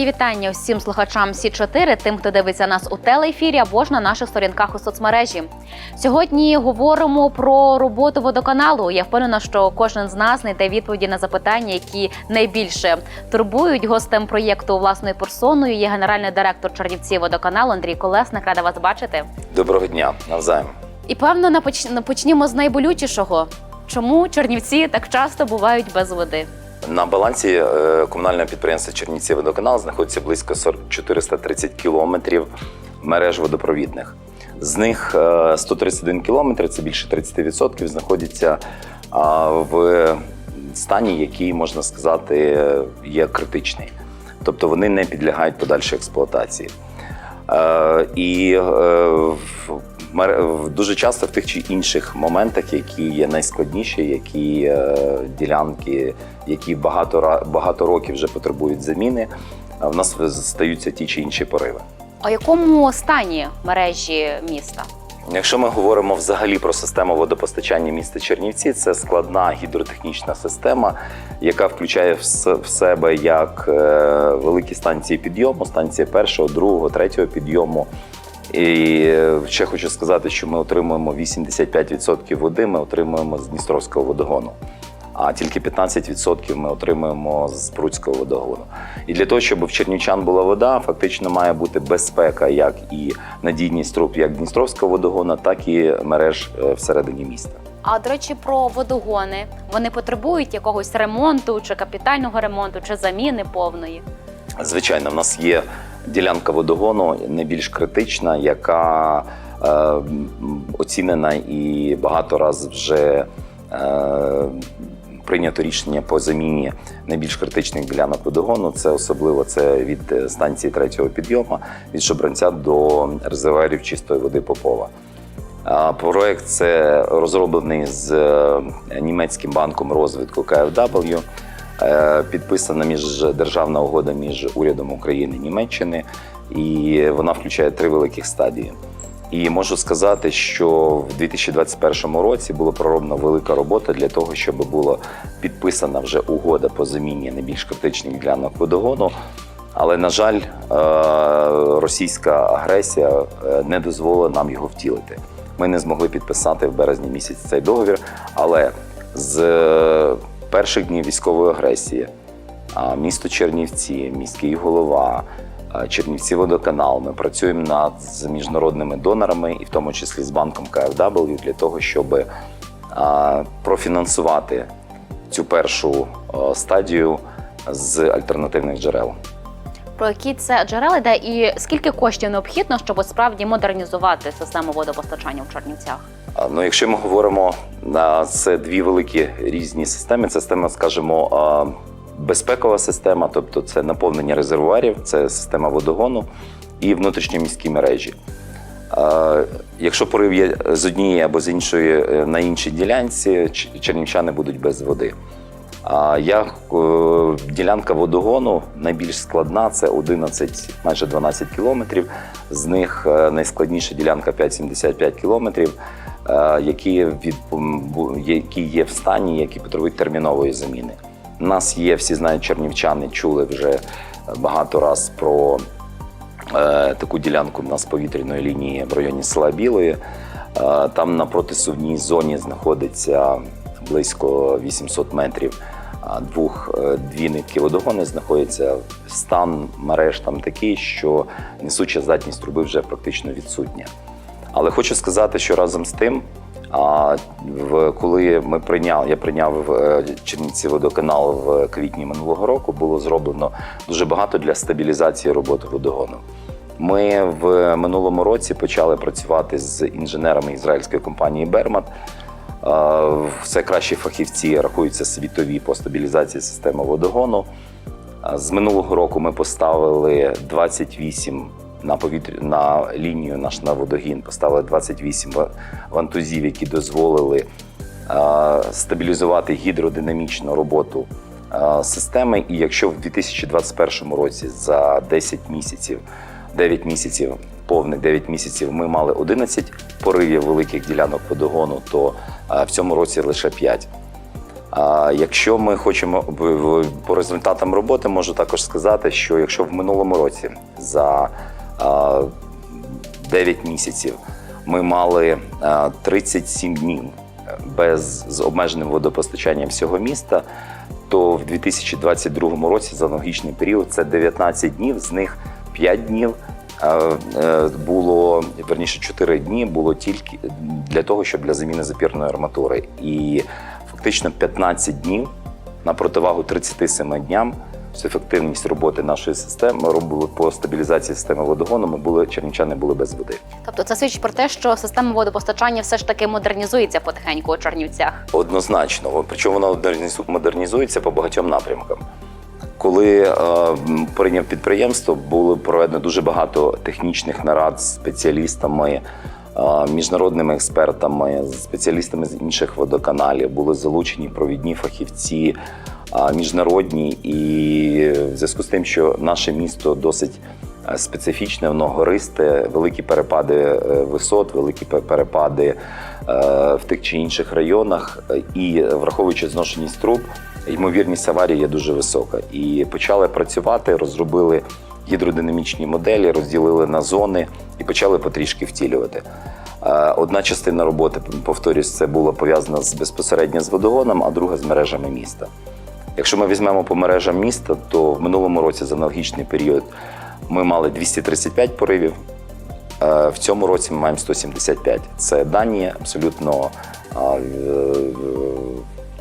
Мої вітання всім слухачам Сі 4 тим, хто дивиться нас у телеефірі або ж на наших сторінках у соцмережі. Сьогодні говоримо про роботу водоканалу. Я впевнена, що кожен з нас знайде відповіді на запитання, які найбільше турбують. Гостем проєкту власною персоною є генеральний директор Чернівців водоканалу Андрій Колесник. Рада вас бачити. Доброго дня, навзаєм. І певно, почнімо з найболючішого. Чому Чернівці так часто бувають без води? На балансі е, комунального підприємства Чернівці водоканал знаходиться близько 430 кілометрів мереж водопровідних. З них е, 131 кілометр, це більше 30%, знаходяться в стані, який можна сказати є критичний. Тобто вони не підлягають подальшій експлуатації. Е, І е, дуже часто в тих чи інших моментах, які є найскладніші, які е, ділянки, які багато багато років вже потребують заміни, е, в нас стаються ті чи інші пориви. А якому стані мережі міста? Якщо ми говоримо взагалі про систему водопостачання міста Чернівці, це складна гідротехнічна система, яка включає в себе як е, великі станції підйому, станції першого, другого, третього підйому. І е, ще хочу сказати, що ми отримуємо 85% води, ми отримуємо з Дністровського водогону. А тільки 15% ми отримуємо з Пруцького водогону. І для того, щоб в чернівчан була вода, фактично має бути безпека, як і надійність труб, як Дністровського водогону, так і мереж е, всередині міста. А до речі, про водогони вони потребують якогось ремонту, чи капітального ремонту, чи заміни повної. Звичайно, в нас є ділянка водогону найбільш критична, яка е, оцінена і багато разів вже е, прийнято рішення по заміні найбільш критичних ділянок водогону. Це особливо це від е, станції третього підйому, від Шобранця до резервуарів чистої води Попова. Проект це розроблений з е, німецьким банком розвитку KfW. Е, Підписана міждержавна угода між урядом України і Німеччини, і вона включає три великих стадії. І можу сказати, що в 2021 році було пророблена велика робота для того, щоб була підписана вже угода по заміні найбільш критичних ділянок водогону. Але, на жаль, е, російська агресія е, не дозволила нам його втілити. Ми не змогли підписати в березні місяць цей договір. Але з перших днів військової агресії місто Чернівці, міський голова, Чернівці водоканал. Ми працюємо над з міжнародними донорами, і в тому числі з банком KfW, для того, щоб профінансувати цю першу стадію з альтернативних джерел. Про які це джерела йде і скільки коштів необхідно, щоб справді модернізувати систему водопостачання в Чернівцях? Ну, якщо ми говоримо на це дві великі різні системи, це система, скажімо, безпекова система, тобто це наповнення резервуарів, це система водогону і внутрішньоміські мережі. Якщо порив є з однієї або з іншої е, на іншій ділянці, чернівчани будуть без води. Я е, ділянка водогону найбільш складна це 11, майже 12 кілометрів. З них е, найскладніша ділянка 5,75 кілометрів, е, які від які є в стані, які потребують термінової заміни. У нас є, всі знають, чернівчани чули вже багато раз про таку ділянку в нас повітряної лінії в районі села Білої. Там на протисувній зоні знаходиться близько 800 метрів. Двох е, дві водогони знаходяться. Стан мереж там такий, що несуча здатність труби вже практично відсутня. Але хочу сказати, що разом з тим, коли ми прийняли, я прийняв е, Чернівці водоканал в квітні минулого року, було зроблено дуже багато для стабілізації роботи водогону. Ми в минулому році почали працювати з інженерами ізраїльської компанії Бермат. Е, Це кращі фахівці рахуються світові по стабілізації системи водогону. З минулого року ми поставили 28 на повітря на лінію наш на водогін. Поставили 28 ва- вантузів, які дозволили стабілізувати гідродинамічну роботу системи. І якщо в 2021 році за 10 місяців, 9 місяців, повних 9 місяців, ми мали 11 поривів великих ділянок водогону, то е, в цьому році лише 5. А якщо ми хочемо по результатам роботи, можу також сказати, що якщо в минулому році за а, 9 місяців ми мали а, 37 днів без з обмеженим водопостачанням всього міста, то в 2022 році за аналогічний період це 19 днів, з них 5 днів. Е, Було верніше 4 дні було тільки для того, щоб для заміни запірної арматури. І фактично 15 днів на противагу 37 дням з ефективність роботи нашої системи робили по стабілізації системи водогону. Ми були чернівчани були без води. Тобто це свідчить про те, що система водопостачання все ж таки модернізується потихеньку у Чернівцях. Однозначно, причому вона модернізується по багатьом напрямкам. Коли е, прийняв підприємство, було проведено дуже багато технічних нарад з спеціалістами, е, міжнародними експертами, з спеціалістами з інших водоканалів. Були залучені провідні фахівці е, міжнародні, і в зв'язку з тим, що наше місто досить е, специфічне, воно гористе, великі перепади е, висот, великі перепади е, в тих чи інших районах, е, і враховуючи зношеність труб, ймовірність аварії є дуже висока. І почали працювати, розробили гідродинамічні моделі, розділили на зони і почали потрішки втілювати. Е, Одна частина роботи, повторюсь, це було пов'язано з безпосередньо з водогоном, а друга з мережами міста. Якщо ми візьмемо по мережам міста, то в минулому році за аналогічний період ми мали 235 поривів. Е, В цьому році ми маємо 175. Це дані абсолютно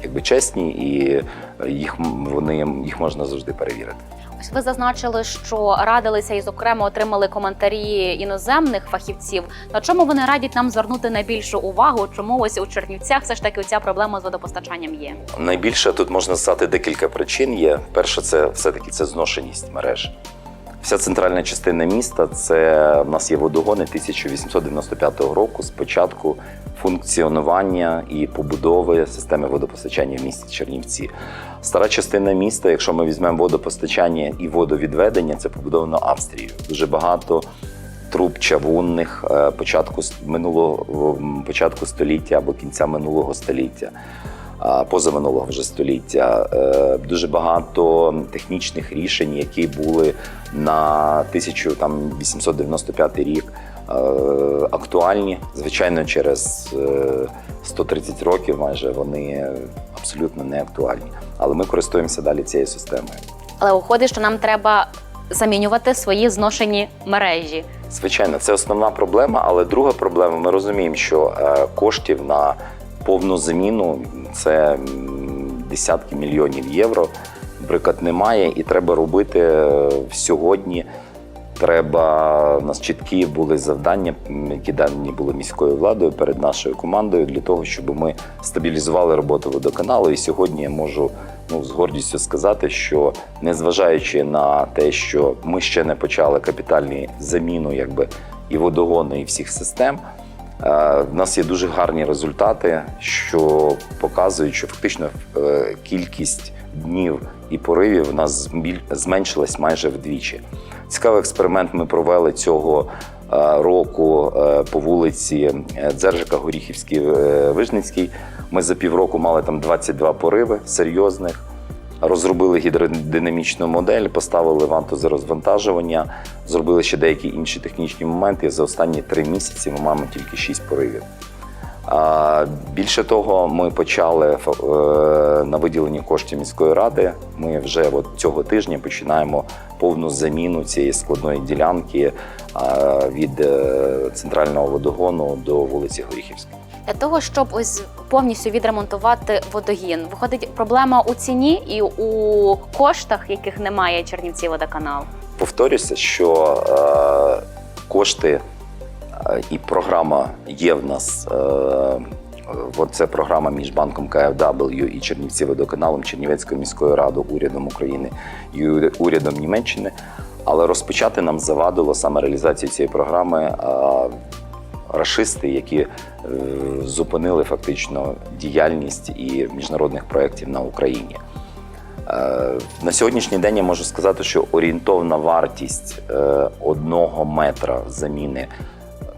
якби чесні, і їх вони їх можна завжди перевірити. Ось ви зазначили, що радилися і, зокрема, отримали коментарі іноземних фахівців. На чому вони радять нам звернути найбільшу увагу? Чому ось у Чернівцях все ж таки ця проблема з водопостачанням є? Найбільше тут можна сказати декілька причин є. Перше, це все-таки це зношеність мереж. Вся центральна частина міста це в нас є водогони 1895 року з початку функціонування і побудови системи водопостачання в місті Чернівці. Стара частина міста, якщо ми візьмемо водопостачання і водовідведення, це побудовано Австрією. Дуже багато труб чавунних е, початку минулого початку століття або кінця минулого століття. Позаминулого вже століття Е, дуже багато технічних рішень, які були на 1895 рік е, актуальні. Звичайно, через е, 130 років майже вони абсолютно не актуальні. Але ми користуємося далі цією системою. Але виходить, що нам треба замінювати свої зношені мережі. Звичайно, це основна проблема, але друга проблема, ми розуміємо, що е, коштів на повну заміну це десятки мільйонів євро. Наприклад, немає, і треба робити е, сьогодні. Треба у нас чіткі були завдання, які дані були міською владою перед нашою командою для того, щоб ми стабілізували роботу водоканалу. І сьогодні я можу ну, з гордістю сказати, що незважаючи на те, що ми ще не почали капітальну заміну якби, і водогону, і всіх систем, в нас є дуже гарні результати, що показують, що фактично е, кількість днів і поривів у нас зменшилась майже вдвічі. Цікавий експеримент ми провели цього е, року е, по вулиці е, Дзержика, Горіхівський, е, Вижницький. Ми за півроку мали там 22 пориви серйозних. Розробили гідродинамічну модель, поставили вантозарозвантажування, зробили ще деякі інші технічні моменти. За останні три місяці ми маємо тільки 6 поривів. Більше того, ми почали е, на виділенні коштів міської ради. Ми вже от цього тижня починаємо повну заміну цієї складної ділянки від е, центрального водогону до вулиці Горіхівської. Для того, щоб ось повністю відремонтувати водогін, виходить проблема у ціні і у коштах, яких немає Чернівці водоканал. Повторюся, що е, кошти е, і програма є в нас. Е, це програма між банком КФW і Чернівці водоканалом Чернівецькою міською радою, урядом України і урядом Німеччини. Але розпочати нам завадило саме реалізацію цієї програми е, рашисти, які зупинили фактично діяльність і міжнародних проєктів на Україні. Е, На сьогоднішній день я можу сказати, що орієнтовна вартість е, одного метра заміни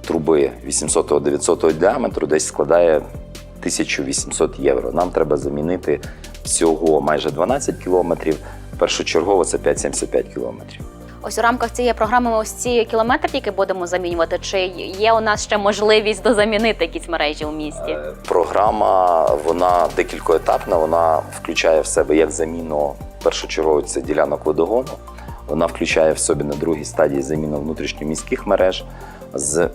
труби 800-900 діаметру десь складає 1800 євро. Нам треба замінити всього майже 12 кілометрів. Першочергово це 5,75 кілометрів. Ось у рамках цієї програми ми ось ці кілометри тільки будемо замінювати. Чи є у нас ще можливість дозамінити якісь мережі у місті? Е, Програма вона декількоетапна. Вона включає в себе як заміну першочергово це ділянок водогону. Вона включає в собі на другій стадії заміну внутрішньоміських мереж з е,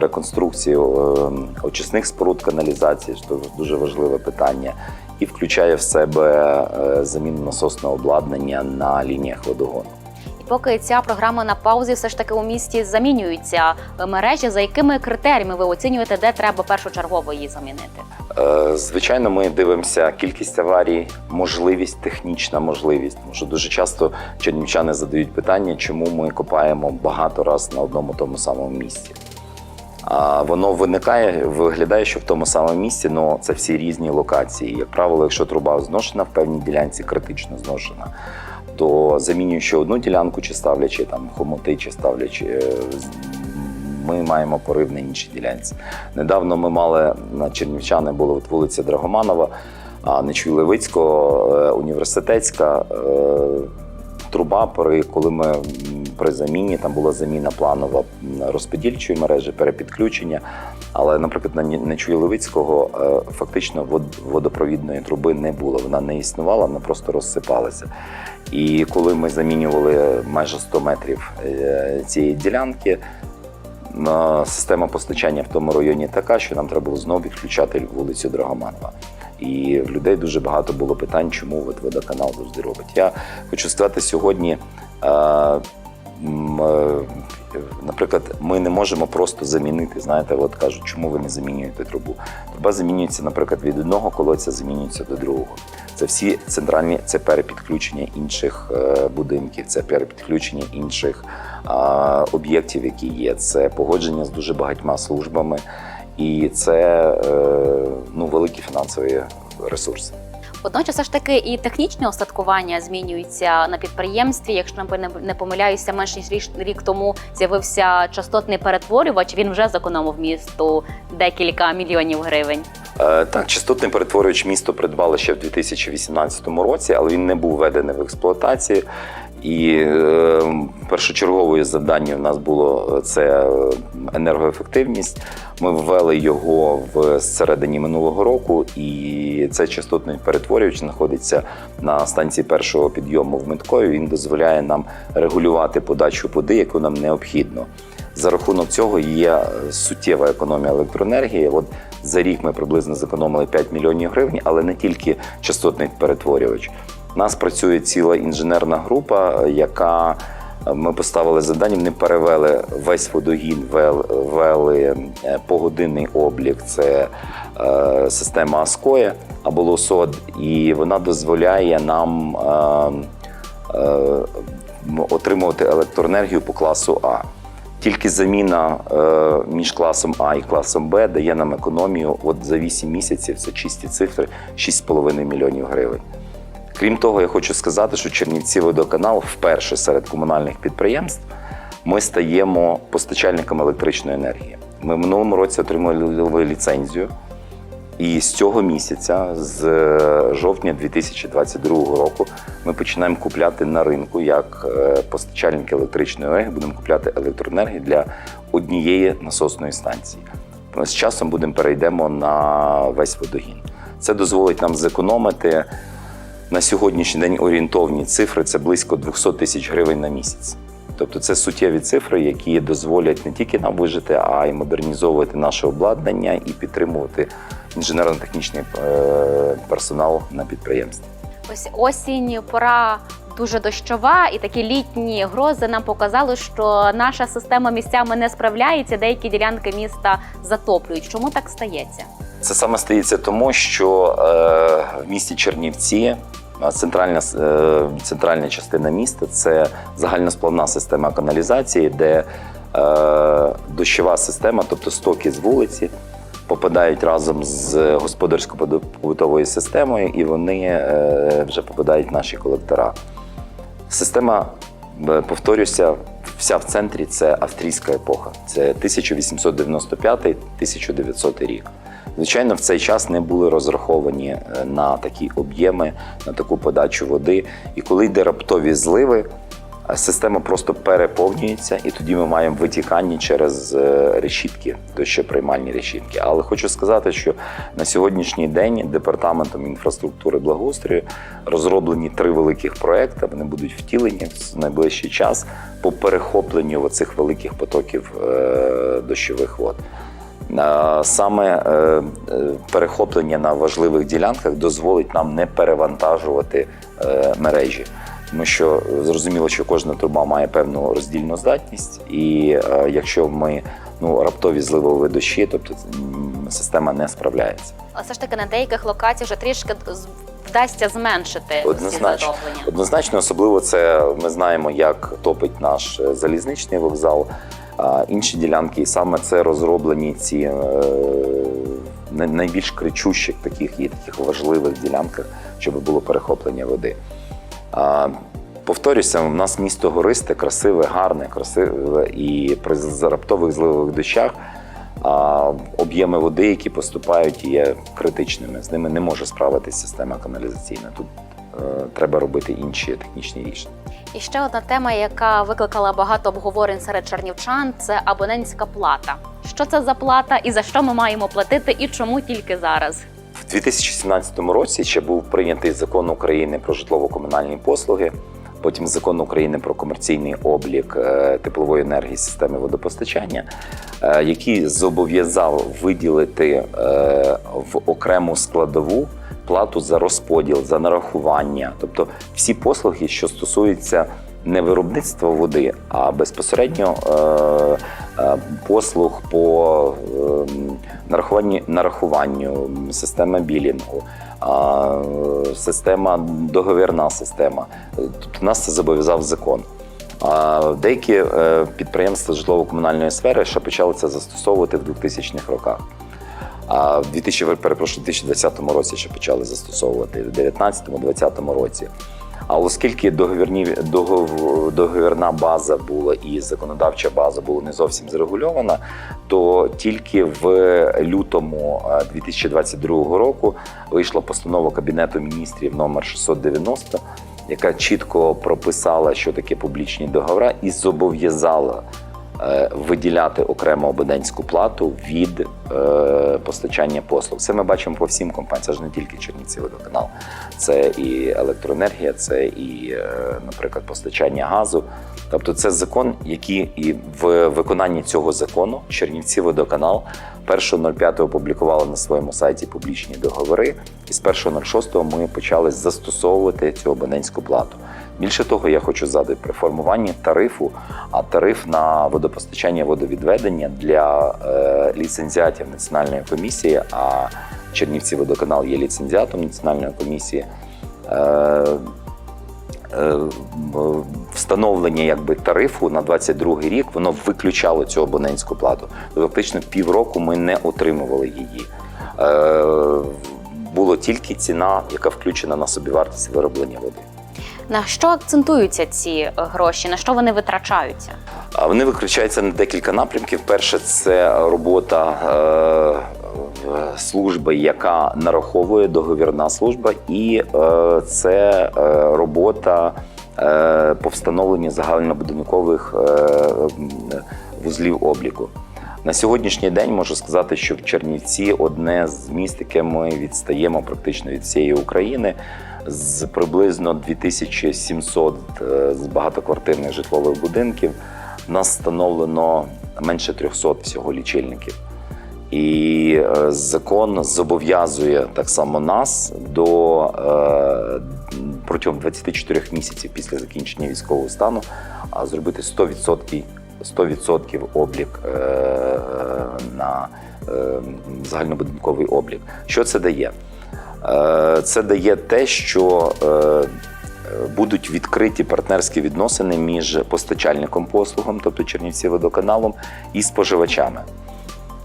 реконструкцією е, очисних споруд каналізації, що дуже важливе питання, і включає в себе заміну насосного обладнання на лініях водогону. Поки ця програма на паузі, все ж таки у місті замінюються мережі. За якими критеріями ви оцінюєте, де треба першочергово її замінити? Е, Звичайно, ми дивимося кількість аварій, можливість, технічна можливість. Тому що дуже часто чернівчани задають питання, чому ми копаємо багато раз на одному тому самому місці. А воно виникає, виглядає, що в тому самому місці, але це всі різні локації. Як правило, якщо труба зношена в певній ділянці, критично зношена, то замінюючи одну ділянку, чи ставлячи там хомути, чи ставлячи, е, ми маємо порив на іншій ділянці. Недавно ми мали на Чернівчани була от вулиця Драгоманова, а Нечуй Левицького, е, університетська е, труба. Коли ми при заміні там була заміна планова розподільчої мережі, перепідключення. Але, наприклад, на Ні- Нечуй Левицького е, фактично водопровідної труби не було. Вона не існувала, вона просто розсипалася. І коли ми замінювали майже 100 метрів е, цієї ділянки, система постачання в тому районі така, що нам треба було знову відключати вулицю Драгоманова. І в людей дуже багато було питань, чому водоканал завжди робить. Я хочу сказати сьогодні. Е, Наприклад, ми не можемо просто замінити. Знаєте, от кажуть, чому ви не замінюєте трубу? Труба замінюється, наприклад, від одного колодця замінюється до другого. Це всі центральні, це перепідключення інших е, будинків, це перепідключення інших об'єктів, які є. Це погодження з дуже багатьма службами, і це е, ну, великі фінансові ресурси. Водночас, все ж таки, і технічне остаткування змінюється на підприємстві. Якщо не- помиляюся, менш ніж рік тому з'явився частотний перетворювач. Він вже зекономив місту декілька мільйонів гривень. Е, Так, частотний перетворювач місто придбали ще в 2018 році, але він не був введений в експлуатацію. І е, першочерговою завдання в нас було е, це е, енергоефективність. Ми ввели його в середині минулого року, і цей частотний перетворювач знаходиться на станції першого підйому в Миткові. Він дозволяє нам регулювати подачу води, яку нам необхідно. За рахунок цього є е, суттєва економія електроенергії. От за рік ми приблизно зекономили 5 мільйонів гривень, але не тільки частотний перетворювач. Нас працює ціла інженерна група, яка е, ми поставили завдання, вони перевели весь водогін, вел- ввели е, погодинний облік. Це е, система Аскоя або Лосод, і вона дозволяє нам отримувати електроенергію по класу А. Тільки заміна між класом А і класом Б дає нам економію. От за 8 місяців це чисті цифри 6,5 мільйонів гривень. Крім того, я хочу сказати, що Чернівці водоканал вперше серед комунальних підприємств ми стаємо постачальником електричної енергії. Ми в минулому році отримали ліцензію. І з цього місяця, з е, жовтня 2022 року, ми починаємо купляти на ринку як е, постачальники електричної енергії, будемо купляти електроенергію для однієї насосної станції. З часом будемо перейдемо на весь водогін. Це дозволить нам зекономити на сьогоднішній день орієнтовні цифри це близько 200 тисяч гривень на місяць. Тобто це суттєві цифри, які дозволять не тільки нам вижити, а й модернізовувати наше обладнання і підтримувати інженерно-технічний е, персонал на підприємстві. Ось осінь, пора дуже дощова, і такі літні грози нам показали, що наша система місцями не справляється. Деякі ділянки міста затоплюють. Чому так стається? Це саме стається тому, що е, в місті Чернівці центральна, е, центральна частина міста це загальносплавна система каналізації, де е, дощова система, тобто стоки з вулиці, попадають разом з господарсько-побутовою системою, і вони вже попадають в наші колектора. Система, повторюся, вся в центрі це австрійська епоха. Це 1895-1900 рік. Звичайно, в цей час не були розраховані е, на такі об'єми, на таку подачу води. І коли йде раптові зливи, е, система просто переповнюється, і тоді ми маємо витікання через е, решітки, то ще приймальні решітки. Але хочу сказати, що на сьогоднішній день департаментом інфраструктури благоустрою розроблені три великих проекти. Вони будуть втілені в найближчий час по перехопленню цих великих потоків дощових вод. Саме е, е, перехоплення на важливих ділянках дозволить нам не перевантажувати е, мережі. Тому що зрозуміло, що кожна труба має певну роздільну здатність, і якщо ми ну, раптові зливові дощі, тобто система не справляється. Але все ж таки на деяких локаціях вже трішки вдасться зменшити Однозначно. Однозначно, особливо це ми знаємо, як топить наш залізничний вокзал. Інші ділянки, і саме це розроблені ці е, найбільш кричущих таких і таких важливих ділянках, щоб було перехоплення води. Повторюся, у нас місто гористе, красиве, гарне, красиве, і при раптових зливових дощах об'єми води, які поступають, є критичними. З ними не може справитися система каналізаційна. Тут треба робити інші технічні рішення. І ще одна тема, яка викликала багато обговорень серед чернівчан, це абонентська плата. Що це за плата і за що ми маємо платити, і чому тільки зараз? В 2017 році ще був прийнятий закон України про житлово-комунальні послуги. Потім закон України про комерційний облік е, теплової енергії системи водопостачання, е, який зобов'язав виділити е, в окрему складову плату за розподіл, за нарахування, тобто всі послуги, що стосуються не виробництва води, а безпосередньо е, е, послуг по е, нарахуванню, нарахуванню, система білінгу, система договірна система. Тобто нас це зобов'язав закон. А деякі е, підприємства житлово-комунальної сфери ще почали це застосовувати в 2000-х роках. А в 2000, перепрошую, 2020 році ще почали застосовувати, в 2019-2020 році. А оскільки договірні, догов- договірна база була і законодавча база була не зовсім зрегульована, то тільки в лютому е, 2022 року вийшла постанова Кабінету міністрів номер 690, яка чітко прописала, що таке публічні договори, і зобов'язала е, виділяти окрему абонентську плату від е, постачання послуг. Це ми бачимо по всім компаніям. Це ж не тільки Чернівці водоканал, це і електроенергія, це і, е, наприклад, постачання газу. Тобто, це закон, який і в виконанні цього закону Чернівці водоканал 1.05 опублікували на своєму сайті публічні договори, і з 1.06 ми почали застосовувати цю абонентську плату. Більше того, я хочу задати при формуванні тарифу, а тариф на водопостачання водовідведення для е, ліцензіатів національної комісії, а Чернівці водоканал є ліцензіатом національної комісії. Е, е, встановлення якби тарифу на 22 рік воно виключало цю абонентську плату. Фактично півроку ми не отримували її. Е, було тільки ціна, яка включена на собівартість вироблення води. На що акцентуються ці е, гроші? На що вони витрачаються? Вони виключаються на декілька напрямків. Перше, це робота е, служби, яка нараховує договірна служба, і е, це е, робота е, по встановленню загальнобудинкових е, вузлів обліку. На сьогоднішній день можу сказати, що в Чернівці одне з міст, яке ми відстаємо практично від всієї України. З приблизно 2700 е, з багатоквартирних житлових будинків в нас встановлено менше 300 всього лічильників. І е, закон зобов'язує так само нас до е, протягом 24 місяців після закінчення військового стану зробити 100%, 100% облік на загальнобудинковий облік. Що це дає? Е, Це дає те, що е, будуть відкриті партнерські відносини між постачальником послугам, тобто Чернівці водоканалом, і споживачами.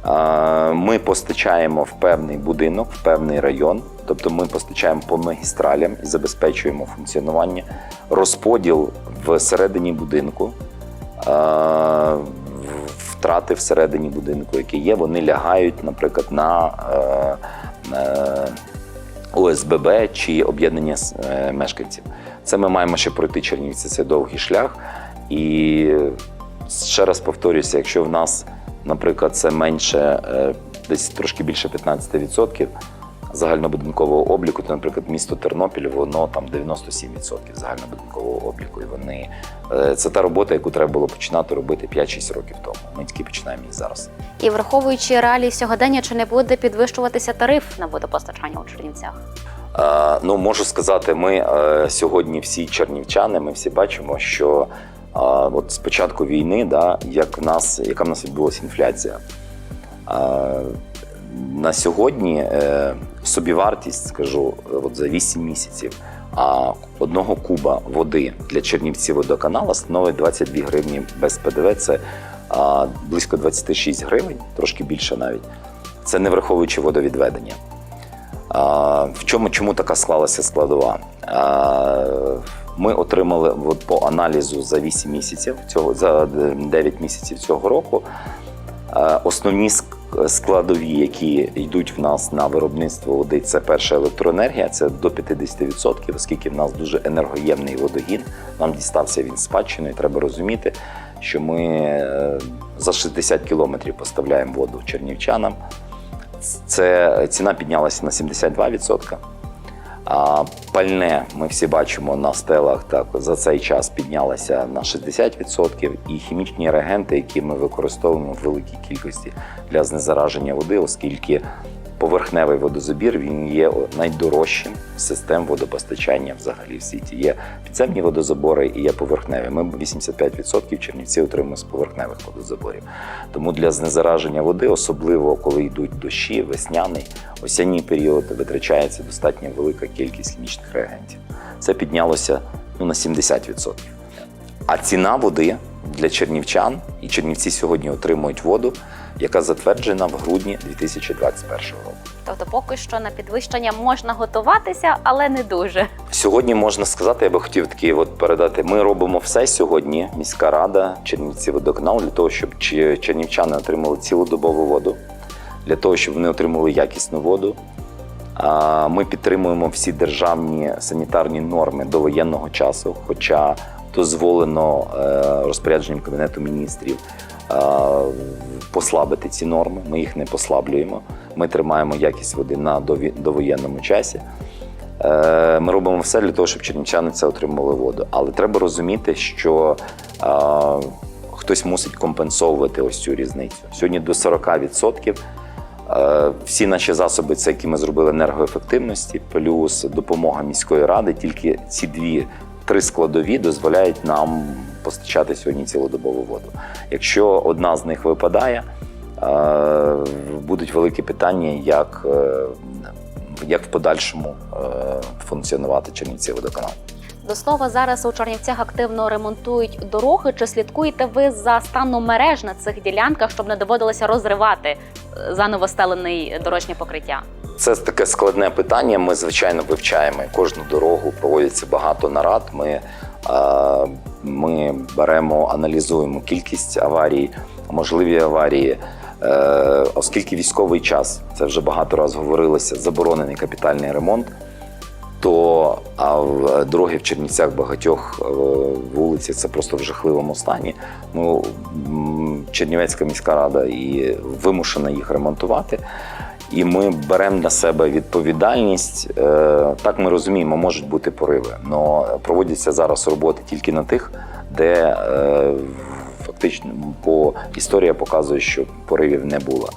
Е, Ми постачаємо в певний будинок, в певний район, тобто ми постачаємо по магістралям і забезпечуємо функціонування, розподіл всередині будинку. Втрати всередині будинку, які є, вони лягають, наприклад, на ОСББ чи об'єднання е, мешканців. Це ми маємо ще пройти Чернівці, це довгий шлях. І ще раз повторюся, якщо в нас, наприклад, це менше, е, десь трошки більше 15% загальнобудинкового обліку, то, наприклад, місто Тернопіль, воно там 97% загальнобудинкового обліку. І вони е, це та робота, яку треба було починати робити 5-6 років тому. Ми тільки починаємо її зараз. І враховуючи реалії сьогодення, чи не буде підвищуватися тариф на водопостачання у Чернівцях? Е, Ну, можу сказати, ми е, сьогодні всі чернівчани, ми всі бачимо, що е, от з початку війни, да, як в нас, яка в нас відбулася інфляція. Е, На сьогодні е, собівартість, скажу, е, от за 8 місяців, а одного куба води для Чернівців водоканала становить 22 гривні без ПДВ. Це близько 26 гривень, трошки більше навіть. Це не враховуючи водовідведення. В чому чому така склалася складова? Ми отримали от по аналізу за 8 місяців цього за 9 місяців цього року. Основні складові, які йдуть в нас на виробництво води, це перша електроенергія, це до 50%, оскільки в нас дуже енергоємний водогін. Нам дістався він спадщиною. Треба розуміти, що ми е, за 60 кілометрів поставляємо воду чернівчанам. Це ціна піднялася на 72%. А пальне ми всі бачимо на стелах. Так за цей час піднялася на 60%. І хімічні реагенти, які ми використовуємо в великій кількості для знезараження води, оскільки поверхневий водозабір він є найдорожчим систем водопостачання взагалі в світі. Є підземні водозабори і є поверхневі. Ми 85% Чернівці отримуємо з поверхневих водозаборів. Тому для знезараження води, особливо коли йдуть дощі, весняний, осінній період, витрачається достатньо велика кількість хімічних реагентів. Це піднялося ну, на 70%. А ціна води для чернівчан, і чернівці сьогодні отримують воду, яка затверджена в грудні 2021 року. Тобто, поки що на підвищення можна готуватися, але не дуже. Сьогодні можна сказати, я би хотів такі от передати. Ми робимо все сьогодні. Міська рада, Чернівці водоканал для того, щоб чернівчани отримали цілодобову воду, для того, щоб вони отримали якісну воду. Ми підтримуємо всі державні санітарні норми до воєнного часу, хоча дозволено е, розпорядженням Кабінету міністрів послабити ці норми. Ми їх не послаблюємо. Ми тримаємо якість води на довоєнному часі. Е, Ми робимо все для того, щоб чернівчани це отримали воду. Але треба розуміти, що е, хтось мусить компенсовувати ось цю різницю. Сьогодні до 40% е, всі наші засоби, це які ми зробили енергоефективності, плюс допомога міської ради. Тільки ці дві три складові дозволяють нам постачати сьогодні цілодобову воду. Якщо одна з них випадає, е, будуть великі питання, як, е, як в подальшому е, функціонувати Чернівці водоканал. До слова, зараз у Чернівцях активно ремонтують дороги. Чи слідкуєте ви за станом мереж на цих ділянках, щоб не доводилося розривати заново стелений дорожнє покриття? Це таке складне питання. Ми звичайно вивчаємо кожну дорогу. Проводиться багато нарад. Ми, е, ми беремо, аналізуємо кількість аварій, можливі аварії. Е, оскільки військовий час, це вже багато разів говорилося, заборонений капітальний ремонт, то а в дороги в Чернівцях багатьох е, вулиці це просто в жахливому стані. Ну, Чернівецька міська рада і вимушена їх ремонтувати. І ми беремо на себе відповідальність. Е, Так ми розуміємо, можуть бути пориви, але проводяться зараз роботи тільки на тих, де е, фактично по історія показує, що поривів не було.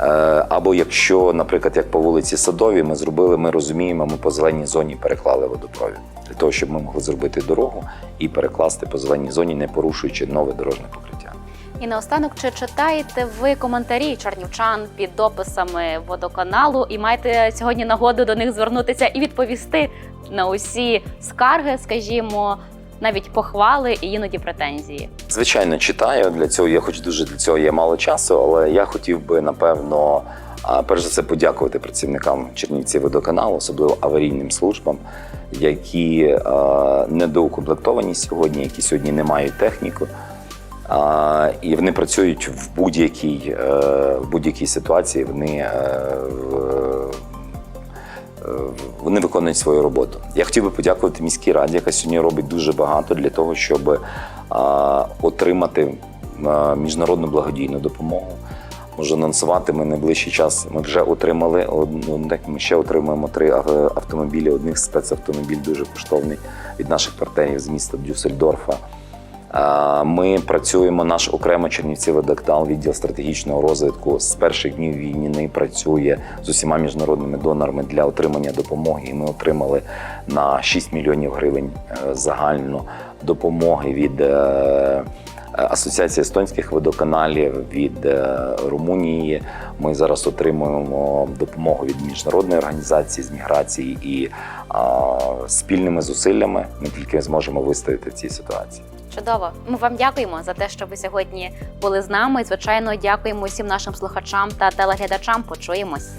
Е, Або якщо, наприклад, як по вулиці Садовій, ми зробили, ми розуміємо, ми по зеленій зоні переклали водопровід для того, щоб ми могли зробити дорогу і перекласти по зеленій зоні, не порушуючи нове дорожнє покриття. І наостанок, чи читаєте ви коментарі чернівчан під дописами водоканалу і маєте сьогодні нагоду до них звернутися і відповісти на усі скарги, скажімо, навіть похвали і іноді претензії? Звичайно, читаю для цього. Я хоч дуже для цього є мало часу, але я хотів би напевно. Перш за все, подякувати працівникам Чернівці водоканалу, особливо аварійним службам, які недоукомплектовані сьогодні, які сьогодні не мають техніку. А, і вони працюють в будь-якій, е, в будь-якій ситуації. Вони, е, е, вони виконують свою роботу. Я хотів би подякувати міській раді, яка сьогодні робить дуже багато для того, щоб отримати міжнародну благодійну допомогу. Можу анонсувати, ми найближчий час. Ми вже отримали одну, ми ще отримуємо три ав- автомобілі. Одних спецавтомобіль дуже коштовний від наших партнерів з міста Дюссельдорфа. А, Ми працюємо наш окремо Чернівці Водоканал, відділ стратегічного розвитку з перших днів війни працює з усіма міжнародними донорами для отримання допомоги. І ми отримали на 6 мільйонів гривень е, загальну допомоги від е, Асоціації естонських водоканалів від е, Румунії. Ми зараз отримуємо допомогу від міжнародної організації з міграції і а, спільними зусиллями ми тільки зможемо вистояти в цій ситуації. Чудово. Ми вам дякуємо за те, що ви сьогодні були з нами. Звичайно, дякуємо всім нашим слухачам та телеглядачам. Почуємось.